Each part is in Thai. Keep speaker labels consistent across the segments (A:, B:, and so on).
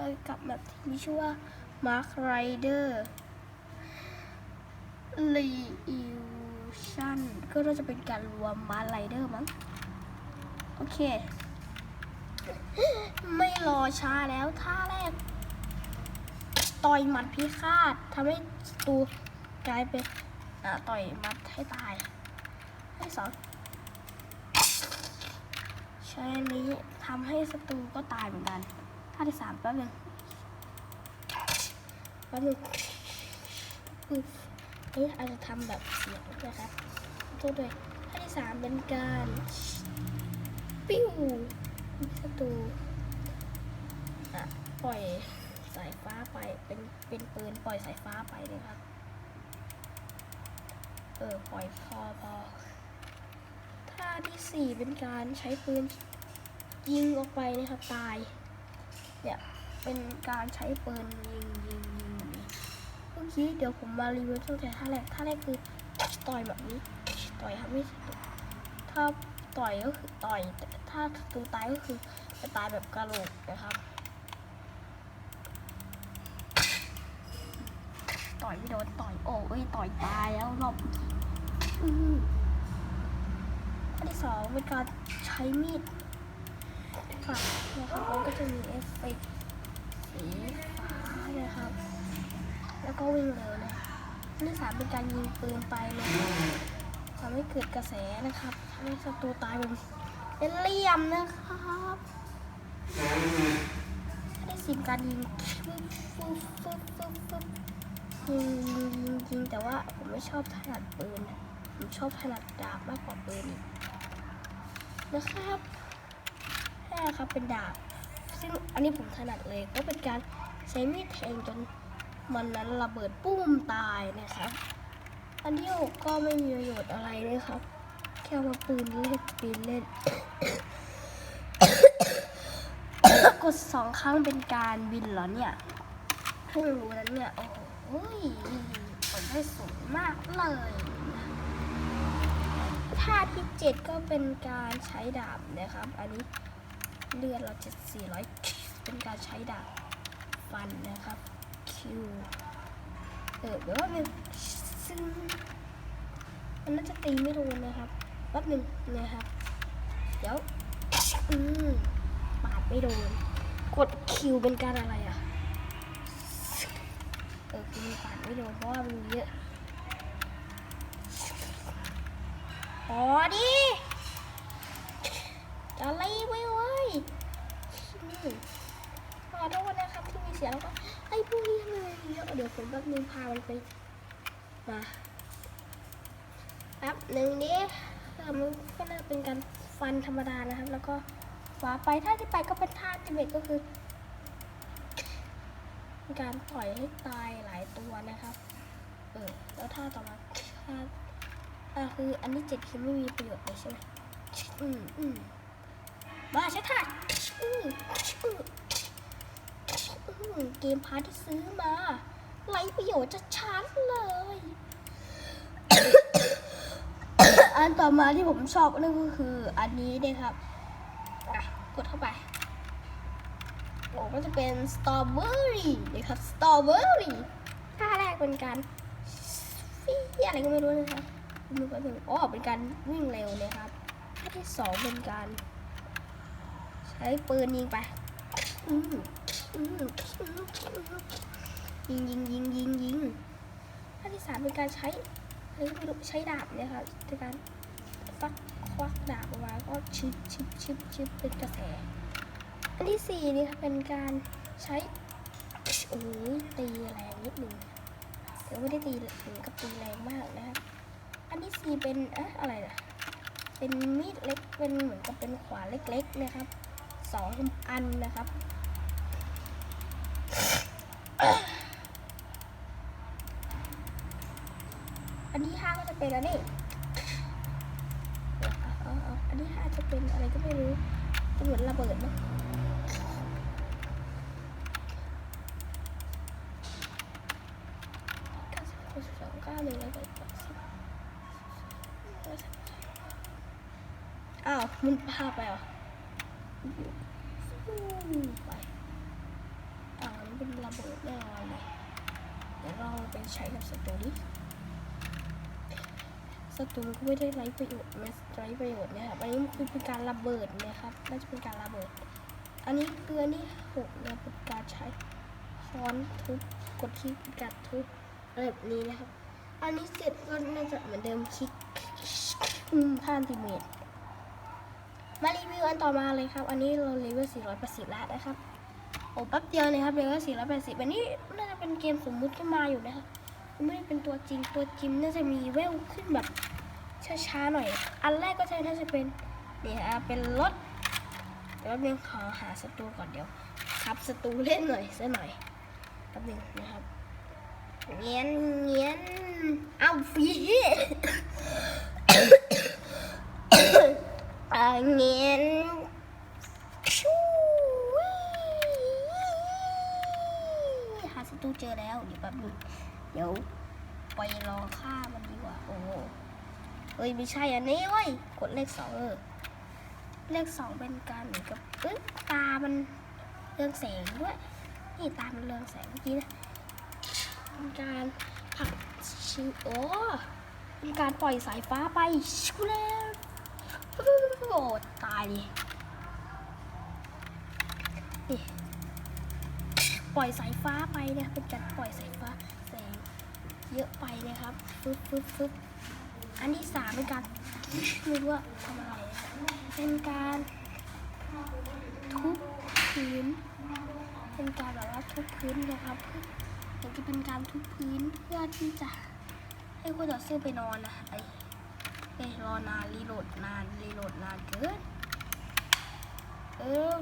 A: เอยกับแบบที่มีชื่อว่า Mark Rider Revolution ก็น่าจะเป็นการรวมมาไรเดอร์มั้ง โอเค ไม่รอช้าแล้วท่าแรก ต่อยหมัดพิฆาตทำให้ศัตรูกลายเป็นต่อยหมัดให้ตายให้สองใช้นี้ทำให้ศัตรูก็ตายเหมือนกันาที่สามแป๊บนึงแป๊บนึงอืมเอ๊ะอาจจะทำแบบเสียงนะครับโทษด้วยท่าที่สามเป็นการปิ้วศัตรูอะปล่อยสายฟ้าไปเป็นเป็นปืนปล่อยสายฟ้าไปเลยครับ เออปล่อยพอพอท่าที่สี่เป็นการใช้ปืนยิงออกไปนะครับตาย เนี่ยเป็นการใช้ปืนยิงยิงยิงแบบนี้เมื่อกี้เดี๋ยวผมมารีวิวตั้งแต่ท่าแรกท่าแรกคือต่อยแบบนี้ ต่อยทำให้ศัตรูถ้าต่อยก็คือต่อยแต่ถ้าตูตายก็คือจะตายแบบกระโหลกนะครับ ต่อยไม่โดนต่อยโอ้เอ้ยต่อยตายแล้วรอบอืออันที่สองเป็นการใช้มีด ฝันนะครับแล้วก็จะมีเอฟเฟกต์สีฟ้านะครับ แล้วก็วิ่งเร็วนะนี่สามเป็นการยิงปืนไปนะครับทำให้เกิดกระแสนะครับทำให้ศัตรูตายเป็นเป็นเหลี่ยมนะครับอันที่สิบการยิงฟึ๊บฟึ๊บฟึ๊บฟึบฟึบยิงยิงยิงยิงแต่ว่าผมไม่ชอบถนัดปืนผมชอบถนัดดาบมากกว่าปืนนะครับ ห้าครับเป็นดาบ ซึ่งอันนี้ผมถนัดเลยก็เป็นการใช้มีดแทงจนมันนั้นระเบิดปุ้มตายนะครับ อันที่หกก็ไม่มีประโยชน์อะไรเลยครับ แค่มาปืนเล่นปืนเล่น กดสองครั้งเป็นการบินเหรอเนี่ยเพิ่งรู้นั้นเนี่ย โอ้โหผลได้สูงมากเลยท่าที่เจ็ดก็เป็นการใช้ดาบนะครับ อันนี้ เลือดเราจะ400 เป็นการใช้ดาบฟันนะครับ คิว เออเดี๋ยวว่ามันซึ่งมันน่าจะตีไม่โดนนะครับแป๊บหนึ่งนะครับ เดี๋ยว อืมปาดไม่โดน กดคิวเป็นการอะไรอะ เออคือปาดไม่โดนเพราะว่ามันเยอะพอดิจะไล่ไว้เว้ยอืมขอโทษนะครับที่มีเสียแล้วก็ไอ้พวกนี้ทำไมเยอะเดี๋ยวผมแป๊บนึงพามันไปมาแป๊บหนึ่งดิเออมันก็น่าเป็นการฟันธรรมดานะครับ แล้วก็ขวาไปท่าที่ไปก็เป็นท่าที่เบรกก็คือการปล่อยให้ตายหลายตัวนะครับ เออ แล้วท่าต่อมาท่าอ่าคืออันที่เจ็ดคือไม่มีประโยชน์เลยใช่ไหมอืมอืมมาใช้ท่าอืมอืม เกมพาร์ทที่ซื้อมาไรประโยชน์จะชาร์จเลย อันต่อมาที่ผมชอบนั่นก็คืออันนี้เนี่ยครับกดเข้าไปโอ้ก็จะเป็นสตรอเบอรี่นะครับสตรอเบอรี่ท่าแรกเป็นการฟีอะไรก็ไม่รู้นะครับมือไปถึงอ๋อเป็นการวิ่งเร็วนะครับท่าที่สองเป็นการ ใช้ปืนยิงไป อืมอืม ยิงยิงยิงยิงยิงท่าที่สามเป็นการใช้อะไรก็ไม่รู้ใช้ดาบเนะครับในการฟักควักดาบออกมาก็ชิบชิบชิบชิบเป็นกระแส อันที่สี่นี่ค่ะเป็นการใช้โอ้ยตีแรงนิดหนึ่งแต่ไม่ได้ตีถึงกับตีแรงมากนะครับอันที่สี่เป็นอะอะไรนะเป็นมีดเล็กเป็นเหมือนกับเป็นขวานเล็ก ๆ นะครับสองอันนะครับ นที่ห้าก็จะเป็นอันนี้เอออันที่ห้าจะเป็นอะไรก็ไม่รู้จะเหมือนระเบิดเนอะเก้าสิบหกสิบสองเก้าหนึ่งร้อยแปดสิบอ้าวมันพาไปเหรอไปเป็นระเบิดแน่นอนเลยเดี๋ยวเราไปใช้กับศัตรูดิ ศัตรูก็ไม่ได้ไร้ประโยชน์นะไร้ประโยชน์นะครับอันนี้มันคือเป็นการระเบิดนะครับน่าจะเป็นการระเบิด อันนี้คืออันนี้หกนี่ยเป็นการใช้ค้อนทุบกดที่การทุบแบบนี้นะครับ อันนี้เสร็จก็น่าจะเหมือนเดิมคลิกอืมท่านติเมตรมารีวิวอันต่อมาเลยครับ อันนี้เราเลเวล480แล้วนะครับ โอ้แป๊บเดียวเลยครับเลเวล480อันนี้น่าจะเป็นเกมสมมุติขึ้นมาอยู่นะครับ ไม่ได้เป็นตัวจริง ตัวจริงน่าจะมีเวลขึ้นแบบ ช้าๆหน่อย อันแรกก็จะน่าจะเป็นนี่ฮะเป็นรถเดี๋ยวแป๊บนึงขอหาศัตรูก่อนเดี๋ยวขับศัตรูเล่นหน่อยซะหน่อยแป๊บนึงนะครับเงียนเงียนเอาฟีเงียนชูหาศัตรูเจอแล้วเดี๋ยวแป๊บนึงเดี๋ยวไปรอฆ่ามันดีกว่าโอ้ ฮ้ยไม่ใช่อันนี้เว้ยกดเลขสองเออเลขสองเป็นการเหมือนกับเอ้ยตามันเรืองแสงด้วยนี่ตามันเรืองแสงเมื่อกี้นะเป็นการผักชิวโอ้เป็นการปล่อยสายฟ้าไปชิวแล้วโอ้ตายดินี่ปล่อยสายฟ้าไปนะเป็นการปล่อยสายฟ้าแสงเยอะไปนะครับฟึบฟึบฟึบ อันที่สามเป็นการไม่รู้ว่าทำอะไร เป็นการทุบพื้น เป็นการแบบว่าทุบพื้นนะครับมันจะเป็นการทุบพื้นเพื่อที่จะให้คู่ต่อสู้ไปนอนนะไอ้รอนานรีโหลดนานรีโหลดนานเกินเออ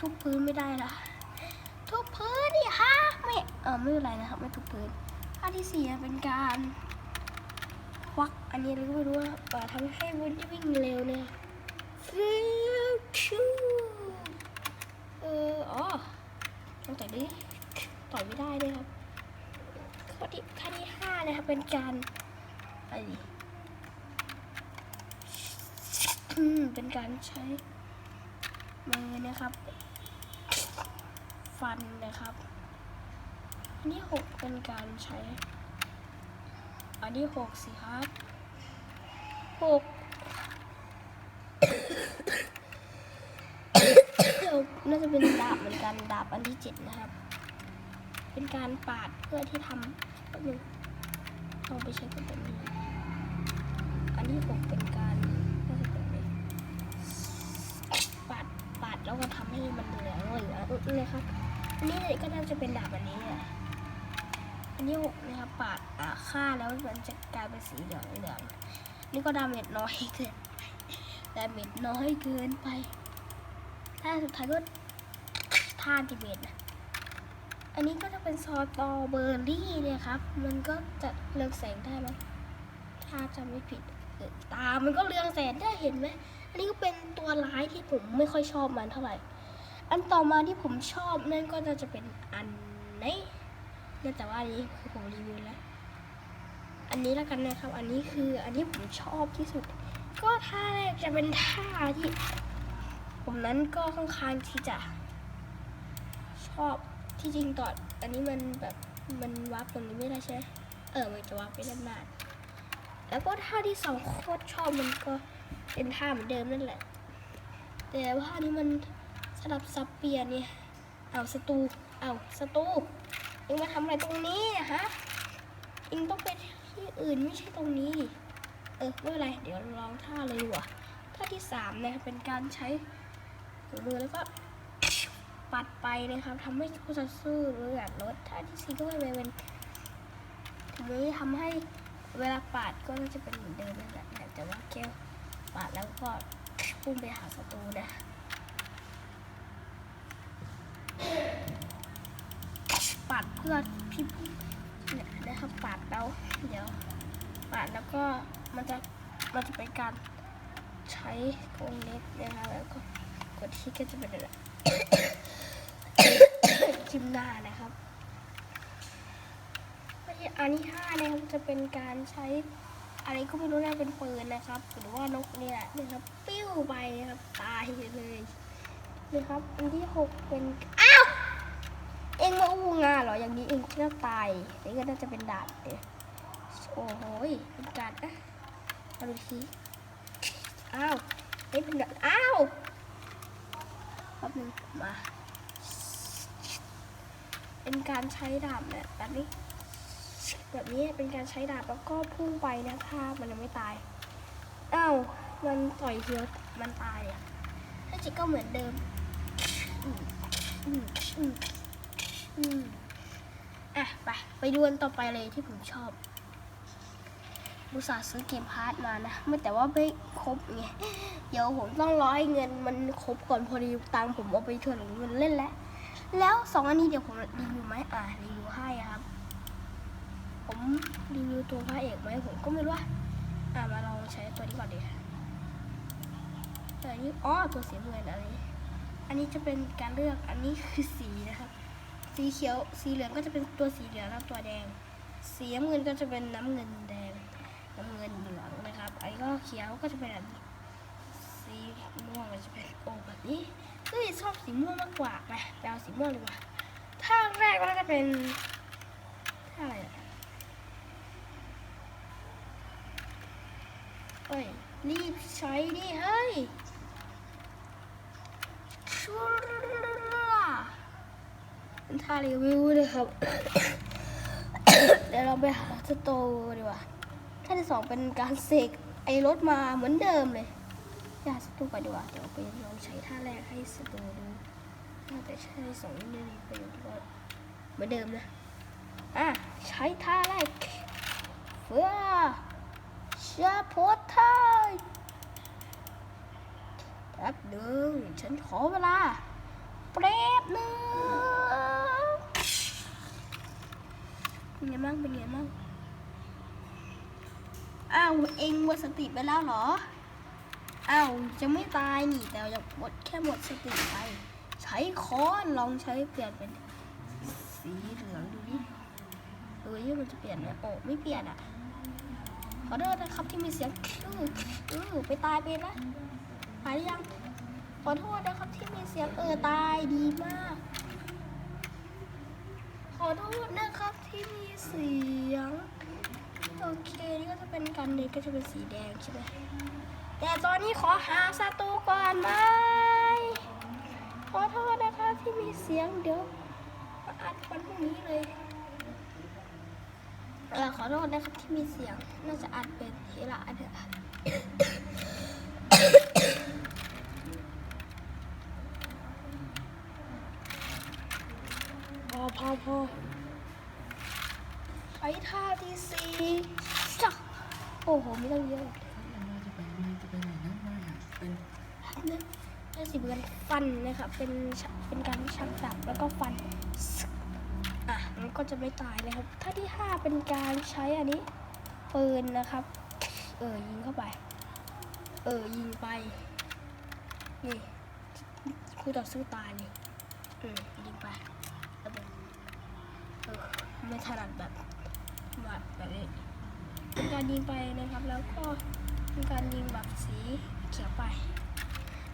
A: ทุบพื้นไม่ได้ละทุบพื้นดิฮะไม่เออไม่เป็นไรนะครับไม่ทุบพื้นท่าที่สี่เป็นการ อันนี้เราก็ไม่รู้ว่าเอ่อทำให้วุ้นวิ่งเร็วเนี่ยฟิวชูเอออ๋อตั้งแต่นี้ต่อยไม่ได้เลยครับข้อที่ข้อที่ห้านะครับเป็นการอะไรอืมเป็นการใช้มือนะครับ ฟันนะครับอันที่หกเป็นการใช้อันที่หกสิครับ หกน่าจะเป็นดาบเหมือนกันดาบอันที่เจ็ดนะครับ เป็นการปาดเพื่อที่ทำแป๊บนึงเอาไปใช้กับแบบนี้อันที่หกเป็นการน่าจะเป็นแบบปาดปาดแล้วก็ทำให้มันเหลืองเหลือเลยครับอันนี้ก็น่าจะเป็นดาบอันนี้แหละอันที่หกนะครับปาดอ่าฆ่าแล้วมันจะกลายเป็นสีเหลืองเหลือง นี่ก็ดาเมจน้อยเกินไปดาเมจน้อยเกินไปถ้าสุดท้ายก็ท่าดิเบตนะอันนี้ก็จะเป็นซอสตอเบอร์รี่เนี่ยครับ มันก็จะเรืองแสงได้ไหมถ้าจำไม่ผิดตา มันก็เรืองแสงได้เห็นไหมอันนี้ก็เป็นตัวร้ายที่ผมไม่ค่อยชอบมันเท่าไหร่ อันต่อมาที่ผมชอบนั่นก็จะเป็นอันนี้เนื่องจากว่าอันนี้คือผมรีวิวแล้ว อันนี้แล้วกันนะครับ อันนี้คืออันที่ผมชอบที่สุด ก็ท่าแรกจะเป็นท่าที่ ผมนั้นก็ค่อนข้างที่จะชอบที่จริงตอนอันนี้มันแบบมันวับตรงนี้ไม่ได้ใช่ไหมเออมันจะวับไปด้านหน้าแล้วก็ท่าที่สองโคตรชอบมันก็เป็นท่าเหมือนเดิมนั่นแหละ แต่ว่าท่านี้มันสลับสับเปลี่ยนเนี่ยเอาสตูเอาสตูเองมาทำอะไรตรงนี้อะฮะเองต้องไป ที่อื่นไม่ใช่ตรงนี้ เออไม่เป็นไร เดี๋ยวลองท่าเลยดีกว่าท่าที่สามเนี่ยเป็นการใช้ถุงมือแล้วก็ปัดไปนะครับทำให้คู่ต่อสู้เลือดลดท่าที่สี่ก็ไม่เป็นถุงมือทำให้เวลาปาดก็จะเป็นเหมือนเดิมนั่นแหละแต่ว่าแค่ปาดแล้วก็พุ่งไปหาศัตรูนะปาดเพื่อพี่เนี่ ยนะครับปาดแล้วเดี๋ยวปาดแล้วก็มันจะมันจะเป็นการใช้กรงเล็บนะคะแล้วก็กดที่ก็จะเป็นอะไรจิ้มหน้านะครับอันที่ห้านะครับจะเป็นการใช้อะไรก็ไม่รู้น่เป็นปืนนะครับ หรือว่านกเนี่ยนะครับ ปิ้วไปนะครับตายเลยนะครับ อันที่หกเป็น งาอู้งานเหรออย่างนี้เองน่าตายนี่ก็น่าจะเป็นดาบเนี่ยโอ้โหเป็นการนะมาดูทีอ้าวนี่เป็นดาบอ้าวแป๊บนึงมาเป็นการใช้ดาบเนี่ยแบบนี้แบบนี้เป็นการใช้ดาบแล้วก็พุ่งไปนะถ้ามันยังไม่ตายอ้าวมันต่อยเดียวมันตายอะถ้าจิก็เหมือนเดิมอืมอืมอืม อืมอะไปไปดวลต่อไปเลยที่ผมชอบบุตส่าซื้อเกมพาร์ทมานะไม่แต่ว่าไม่ครบไงเดี๋ยวผมต้องรอให้เงินมันครบก่อนพอดีตังผมเอาไปเถื่อนเงินเล่นแล้วแล้วสองอันนี้เดี๋ยวผมรีวิวไหมอ่ารีวิวให้ครับ ผมรีวิวตัวพระเอกไหมผมก็ไม่รู้ว่าอ่ามาลองใช้ตัวนี้ก่อนดีตัวนี้อ๋อตัวสีเงินอันนี้อันนี้จะเป็นการเลือกอันนี้คือสีนะครับ สีเขียว สีเหลืองก็จะเป็นตัวสีเหลืองแล้วตัวแดง สีน้ำเงินก็จะเป็นน้ำเงินแดง น้ำเงินเหลืองนะครับ อันนี้ก็เขียวก็จะเป็นอันนี้ สีม่วงก็จะเป็นโอแบบนี้ก็ชอบสีม่วงมากกว่าไปไปเอาสีม่วงดีกว่าท่าแรกก็จะเป็นท่าอะไรอะเอ้ย รีบใช้ดิเฮ้ยชัวร์เป็น ท่ารีวิวนะครับ เดี๋ยวเราไปหาสโตดีกว่าท่าที่สองเป็นการเสกไอ้รถมาเหมือนเดิมเลยอยากสตูไปดีกว่า เดี๋ยวไปลองใช้ท่าแรกให้สตูดูน่าแต่ใช้สองนี่ประโยชน์ก็เหมือนเดิมนะ อะ ใช้ท่าแรกเพื่อชาโพสไทยแป๊บหนึ่งฉันขอเวลาแป๊บหนึ่ง เป็นไงบ้างเป็นไงบ้างอ้าวเองหมดสติไปแล้วเหรออ้าวจะไม่ตายนี่แต่ยังหมดแค่หมดสติไป ใช้ค้อนลองใช้เปลี่ยนเป็นสีเหลืองดูดิดูที่มันจะเปลี่ยนไหมโอ้ไม่เปลี่ยนอะขอโทษนะครับที่มีเสียงอื้ออื้อไปตายไปนะหายหรือยังขอโทษนะครับที่มีเสียงเออตายดีมาก ขอโทษนะ ที่มีเสียง โอเค นี่ก็จะเป็นกันเด็กก็จะเป็นสีแดงใช่ไหมแต่ตอนนี้ขอหาศัตรูก่อนไหมขอโทษนะคะที่มีเสียงเดี๋ยวมาอัดวันพรุ่งนี้เลยเออขอโทษนะครับที่มีเสียง น่าจะอัดเป็นทีละอันเถอะพอพอพอ โอ้โหไม่ต้องเยอะ
B: เราจะไปไหนจะไปไหนนะไม่อะเป็น
A: นี่นี่สิเป็นฟันนะครับเป็นชเป็นการชักดาบแล้วก็ฟันซึกอะมันก็จะไม่ตายนะครับถ้าที่ห้าเป็นการใช้อันนี้ปืนนะครับ เออยิงเข้าไป เออยิงไปนี่คู่ต่อสู้ตายนี่อืมยิงไปแล้วแบบเออไม่ถนัดแบบแบบแบบนี้ เป็นการยิงไปนะครับ แล้วก็เป็นการยิงแบบสีเขียวไป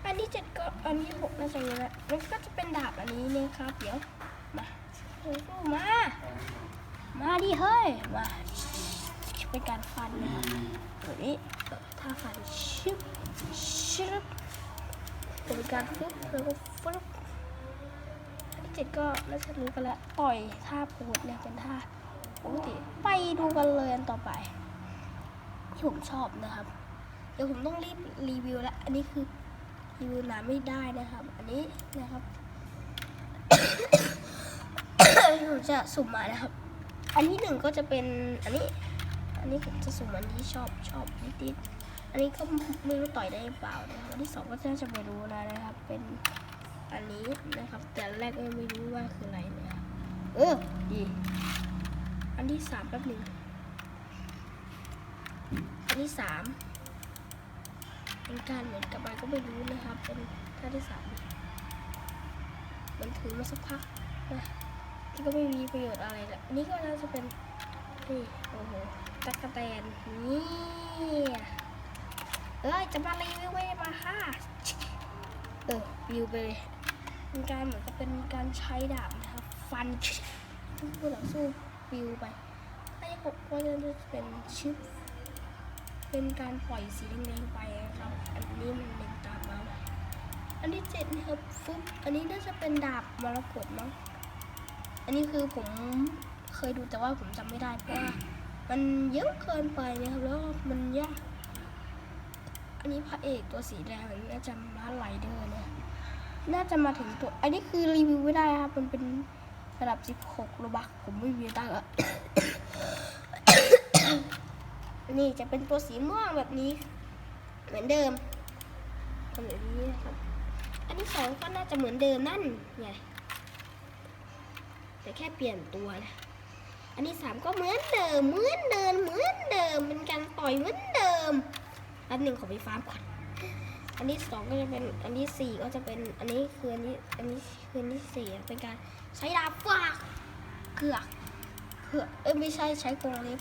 A: อันที่เจ็ดก็อันที่หกน่าจะเยอะแล้วแล้วก็จะเป็นดาบอันนี้นะครับ เดี๋ยวมาสู้มา มาดิเฮ้ยมาเป็นการฟันนะครับตัวนี้เอ่อถ้าฟันชิบชิบเป็นการฟึบแล้วก็ฟึบอันที่เจ็ดก็น่าจะรู้กันแล้วต่อยท่าโพดเนี่ยเป็นท่าปกติไปดูกันเลยอันต่อไป ที่ผมชอบนะครับ เดี๋ยวผมต้องรีบรีวิวแล้ว อันนี้คือรีวิวน้ำไม่ได้นะครับ อันนี้นะครับผมจะสุ่มมานะครับ อันที่หนึ่งก็จะเป็นอันนี้ อันนี้ผมจะสุ่มอันที่ชอบชอบนิดๆอันนี้ก็ไม่รู้ต่อยได้หรือเปล่านะครับอันที่สองก็น่าจะไม่รู้นะนะครับ เป็นอันนี้นะครับ แต่แรกก็ไม่รู้ว่าคืออะไรนะครับเออดี อันที่สามแป๊บหนึ่ง ที่สามเป็นการเหมือนกับอะไรก็ไม่รู้นะครับ เป็นท่าที่สามมันถือมาสักพักนะที่ก็ไม่มีประโยชน์อะไรละนี่ก็น่าจะเป็นนี่โอ้โหตักกะแตนนี่เอ้ยจะมารีวิวไม่ได้มาค่ะเออวิวไปเลยเป็นการเหมือนกับเป็นการใช้ดาบนะครับฟันผู้ต่อสู้ปิวไปอันที่หกก็จะเป็นชิป เป็นการปล่อยสีแดงๆไปนะครับ อันนี้มันเล็งตามมาอันที่เจ็ดนะครับฟึบอันนี้น่าจะเป็นดาบมรกตมั้งอันนี้คือผมเคยดูแต่ว่าผมจำไม่ได้เพราะว่ามันเยอะเกินไปนะครับแล้วมันยากอันนี้พระเอกตัวสีแดงน่าจะมาไลเดอร์เนี่ยน่าจะมาถึงตัว อันนี้คือรีวิวไม่ได้ครับ มันเป็นระดับ 16โลบักผมไม่มีตังค์อะ นี่จะเป็นตัวสีม่วงแบบนี้ เหมือนเดิมเป็นแบบนี้นะครับ อันที่สองก็น่าจะเหมือนเดิมนั่นไงแต่แค่เปลี่ยนตัวนะอันที่สามก็เหมือนเดิมเหมือนเดิมเหมือนเดิมเป็นการต่อยเหมือนเดิมแป๊บหนึ่งขอไปฟาร์มก่อนอันที่สองก็จะเป็นอันที่สี่ก็จะเป็นอันนี้คืออันนี้อันนี้คืออันที่สี่เป็นการใช้ดาบฟาดเกือกเกือกเอ้ยไม่ใช่ใช้กรงเล็บ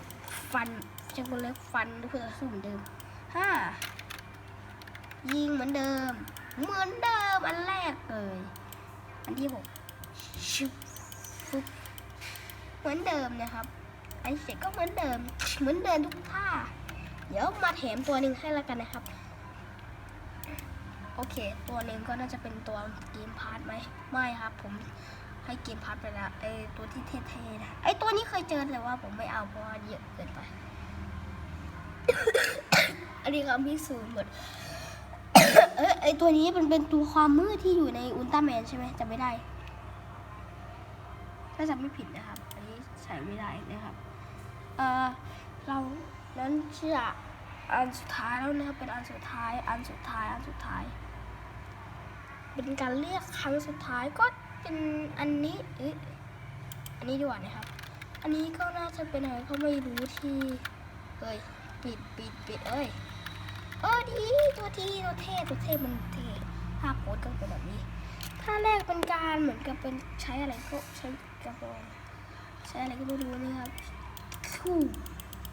A: ฟัน ใช้กรงเล็บฟันเพื่อสู้เหมือนเดิมห้ายิงเหมือนเดิม เหมือนเดิมอันแรกเลยอันที่หกชุบฟุบเหมือนเดิมนะครับอันที่เจ็ดก็เหมือนเดิม เหมือนเดิมทุกท่า เดี๋ยวมาแถมตัวหนึ่งให้แล้วกันนะครับ โอเค ตัวหนึ่งก็น่าจะเป็นตัวเกมพาร์ทไหมไม่ครับ ผมให้เกมพาร์ทไปแล้วไอตัวที่เท่ๆนะไอตัวนี้เคยเจอแต่ว่าผมไม่เอาเพราะว่าเยอะเกินไป อันนี้ก็พิสูจน์หมดเอยไอตัวนี้มันเป็นตัวความมืดที่อยู่ในอุลตร้าแมนใช่ไหมจำไม่ได้ ถ้าจำไม่ผิดนะครับ อันนี้ใส่ไม่ได้นะครับ เออเรานั้นจะอันสุดท้ายแล้วนะครับเป็นอันสุดท้าย อันสุดท้าย อันสุดท้าย เป็นการเรียกครั้งสุดท้ายก็เป็นอันนี้เอ๊ะอันนี้ดีกว่านะครับ อันนี้ก็น่าจะเป็นอะไรก็ไม่รู้ที่เอ้ย ปิดปิดปิดเอ้ยเออดีตัวทีตัวเท่ตัวเท่มันเท่ภาพโพสก็เป็นแบบนี้ถ้าแรกเป็นการเหมือนกับเป็นใช้อะไรก็ใช้กระบองใช้อะไรก็ไม่รู้นะครับผู้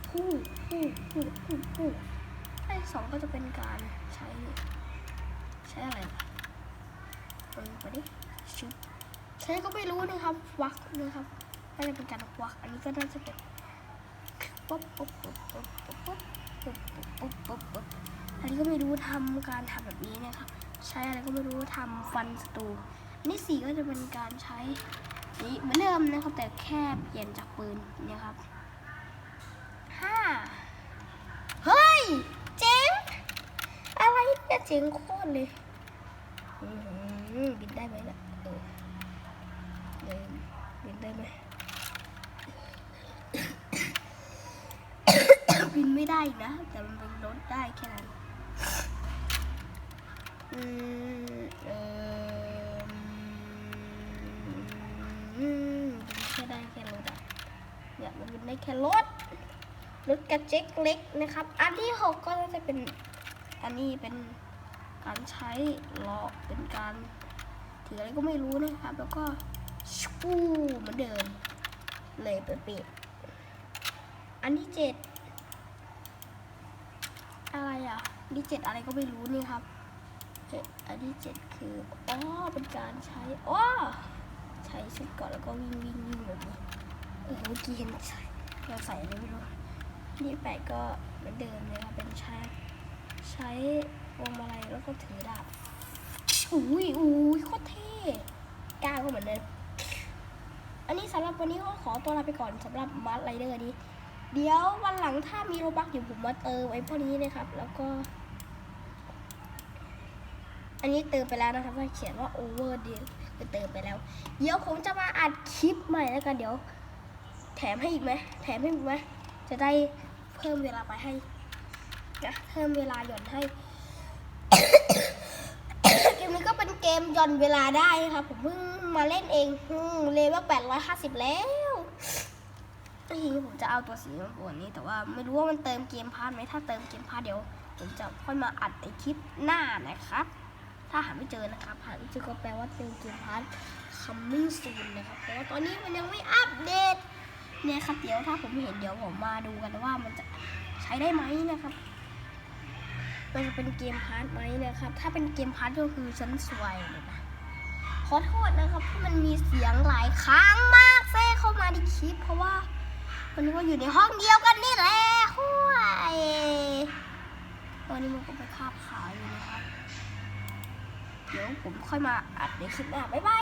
A: ผู้ผู้ผู้ผู้ผู้ถ้สองก็จะเป็นการใช้ใช้อะไรล่ะเปิดไปดิชุบใช้ก็ไม่รู้นะครับวักนะครับน่าจะเป็นการวักอันนี้ก็น่าจะเป็นปุ๊บปุ๊บปุ๊บปุ๊บ อันนี้ก็ไม่รู้ทำการทำแบบนี้นะครับ ใช้อะไรก็ไม่รู้ทำฟันศัตรูอันนี้สี่ก็จะเป็นการใช้นี่เหมือนเดิมนะครับ แต่แค่เปลี่ยนจากปืนนะครับห้าเฮ้ย เจ๋ง อะไรเนี่ยเจ๋งโคตรเลยบินได้ไหมล่ะเดินบินได้ไหม บินไม่ได้นะ แต่มันเป็นรถได้แค่นั้นอืมเอออืมบินแค่ได้แค่รถอะเนี่ยมันบินได้แค่รถรถกระเจ็กเล็กนะครับ อันที่หกก็จะเป็นอันนี้เป็นการใช้ล้อเป็นการถืออะไรก็ไม่รู้นะครับ แล้วก็ชูเหมือนเดิมเลยเป๊ะๆอันที่เจ็ดอะไร อันที่เจ็ดอะไรก็ไม่รู้นี่ครับเอ๊ะอันที่เจ็ดคืออ๋อเป็นการใช้อ๋อใช้ชุดเก่อนแล้วก็วิ่งวิ่งวิ่งแบบนี้เออเมื่อกี้เห็นใส่เราใส่อะไรไม่รู้นี่แปดก็เหมือนเดิมเลยครับเป็นใช้ใช้วงมาลัยแล้วก็ถือดาบอุ้ยอุ้ยโคตรเท่กล้าก็เหมือนเดิมอันนี้สำหรับวันนี้ก็ขอตัวลาไปก่อนสำหรับมาร์ไรเดอร์นี้ เดี๋ยววันหลังถ้ามีโรบักอยู่ผมมาเติมไอ้พวกนี้นะครับ แล้วก็ อันนี้เติมไปแล้วนะครับถ้าเขียนว่า over เดียวคือเติมไปแล้ว เดี๋ยวผมจะมาอัดคลิปใหม่แล้วกันเดี๋ยว แถมให้อีกไหมแถมให้อีกไหมจะได้เพิ่มเวลาไปให้นะเพิ่มเวลาหย่อนให้เกมนี้ก็เป็นเกมหย่อนเวลาได้นะครับผมเพิ่งมาเล่นเองอเลเวล850แล้วจริงๆผมจะเอาตัวสีน้ำตาลนี้แต่ว่าไม่รู้ว่ามันเติมเกมพาร์ทไหมถ้าเติมเกมพาร์ทเดี๋ยว ผมจะค่อยมาอัดในคลิปหน้านะครับ ถ้าหาไม่เจอนะครับ หาไม่เจอก็แปลว่าเป็นเกมพาร์ทคัมมิ่งซูนนะครับเพราะว่าตอนนี้มันยังไม่อัปเดตเนี่ยครับเดี๋ยวถ้าผมเห็นเดี๋ยวผมมาดูกันว่ามันจะใช้ได้ไหมนะครับมันจะเป็นเกมพาร์ทไหมนะครับ ถ้าเป็นเกมพาร์ทก็คือฉันสวยเลยนะขอโทษนะครับที่มันมีเสียงหลายครั้งมากแทรกเข้ามาในคลิป เพราะว่ามันก็อยู่ในห้องเดียวกันนี่แหละห้วยตอนนี้มันก็ไปคาบขาอยู่ เดี๋ยวผมค่อยมาอัดในคลิปหน้าบ๊ายบาย